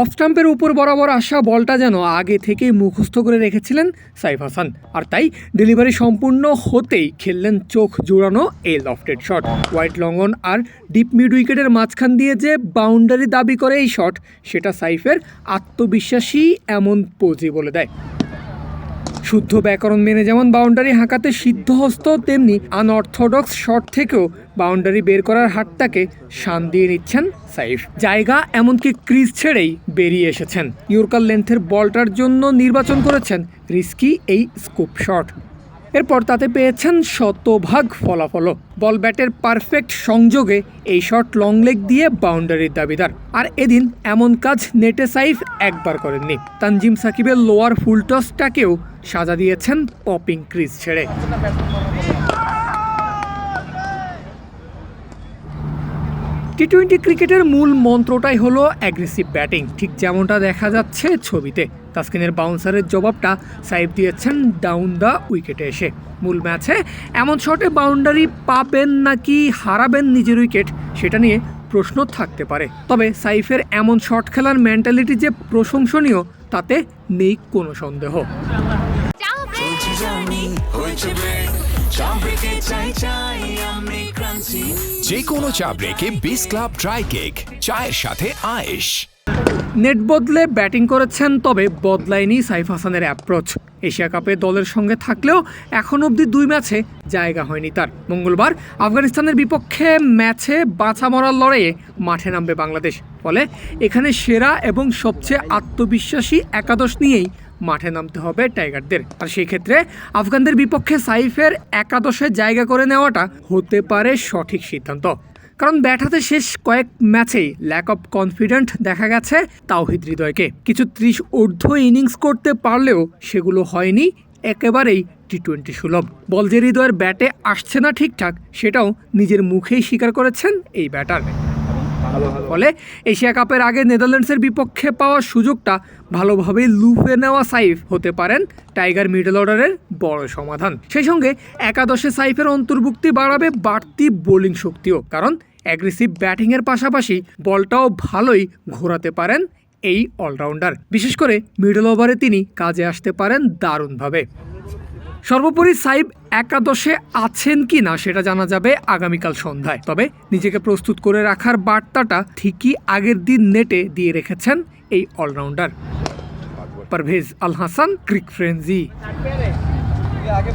Of স্টাম্পের উপর বরাবর আসা বলটা যেন আগে থেকে মুখস্থ করে রেখেছিলেন সাইফ হাসান। আর তাই ডেলিভারি সম্পূর্ণ হতেই খেললেন চোখ জোড়ানো এই lofted shot. White long on R deep mid উইকেটের মাঝখান দিয়ে যে বাউন্ডারি দাবি করে এই শট, সেটা সাইফের আত্মবিশ্বাসী এমন পজি বলে দেয়। শুদ্ধ ব্যাকরণ মেনে যেমন বাউন্ডারি হাঁকাতে সিদ্ধহস্ত তেমনি আনঅর্থোডক্স শট থেকেও বাউন্ডারি বের করার হাতটাকে শান দিয়ে নিচ্ছেন সাইফ। জায়গা এমনকি ক্রিজ ছেড়েই বেরিয়ে এসেছেন। ইয়র্কার লেন্থের বলটার জন্য নির্বাচন করেছেন রিস্কি এই স্কোপ শট। এরপর তাতে পেয়েছেন শতভাগ ফলাফলও। বল ব্যাটের পারফেক্ট সংযোগে এই শট লং লেগ দিয়ে বাউন্ডারির দাবিদার। আর এদিন এমন কাজ নেটে সাইফ একবার করেননি। তানজিম সাকিবের লোয়ার ফুলটসটাকেও সাজা দিয়েছেন পপিং ক্রিজ ছেড়ে। টি টোয়েন্টি ক্রিকেটের মূল মন্ত্রটাই হলো অ্যাগ্রেসিভ ব্যাটিং ঠিক যেমনটা দেখা যাচ্ছে ছবিতে। তাসকিনের বাউন্সারের জবাবটা সাইফ দিয়েছেন ডাউন দ্য উইকেটে এসে। মূল ম্যাচে এমন শটে বাউন্ডারি পাবেন নাকি হারাবেন নিজের উইকেট সেটা নিয়ে প্রশ্ন থাকতে পারে। তবে সাইফের এমন শট খেলার মেন্টালিটি যে প্রশংসনীয় তাতে নেই কোনো সন্দেহ। যে কোনো চা ব্রেকে বিস ক্লাব ড্রাই কেক চায়ের সাথে আয়েশ। নেট বদলে ব্যাটিং করেছেন তবে বদলায়নি সাইফ হাসানের অ্যাপ্রোচ এশিয়া কাপে দলের সঙ্গে থাকলেও এখন অবধি দুই ম্যাচে জায়গা হয়নি তার। মঙ্গলবার আফগানিস্তানের বিপক্ষে ম্যাচে বাছা মরার লড়াইয়ে মাঠে নামবে বাংলাদেশ। ফলে এখানে সেরা এবং সবচেয়ে আত্মবিশ্বাসী একাদশ নিয়েই মাঠে নামতে হবে টাইগারদের। আর সেই ক্ষেত্রে আফগানদের বিপক্ষে সাইফের একাদশে জায়গা করে নেওয়াটা হতে পারে সঠিক সিদ্ধান্ত। কারণ ব্যাট হাতে শেষ কয়েক ম্যাচেই ল্যাক অফ কনফিডেন্ট দেখা গেছে তাওহিদ হৃদয়কে। কিছু ত্রিশ ঊর্ধ্ব ইনিংস করতে পারলেও সেগুলো হয়নি একেবারেই টি টোয়েন্টি সুলভ। বল যে হৃদয়ের ব্যাটে আসছে না ঠিকঠাক, সেটাও নিজের মুখেই স্বীকার করেছেন এই ব্যাটার ফলে এশিয়া কাপের আগে নেদারল্যান্ডসের বিপক্ষে পাওয়া সুযোগটা ভালোভাবে লুফে নেওয়া সাইফ হতে পারেন টাইগার মিডল অর্ডারের বড় সমাধান। সেই সঙ্গে একাদশে সাইফের অন্তর্ভুক্তি বাড়াবে বাড়তি বোলিং শক্তিও, কারণ অ্যাগ্রেসিভ ব্যাটিংয়ের পাশাপাশি বলটাও ভালোই ঘোরাতে পারেন এই অলরাউন্ডার। বিশেষ করে মিডল ওভারে তিনি কাজে আসতে পারেন দারুণভাবে। সর্বোপরি সাইব একাদশে আছেন কি না সেটা জানা যাবে আগামীকাল সন্ধ্যায়। তবে নিজেকে প্রস্তুত করে রাখার বার্তাটা ঠিকই আগের দিন নেটে দিয়ে রেখেছেন এই অলরাউন্ডার। পারভেজ আল হাসান ক্রিক ফ্রেন্সি আগে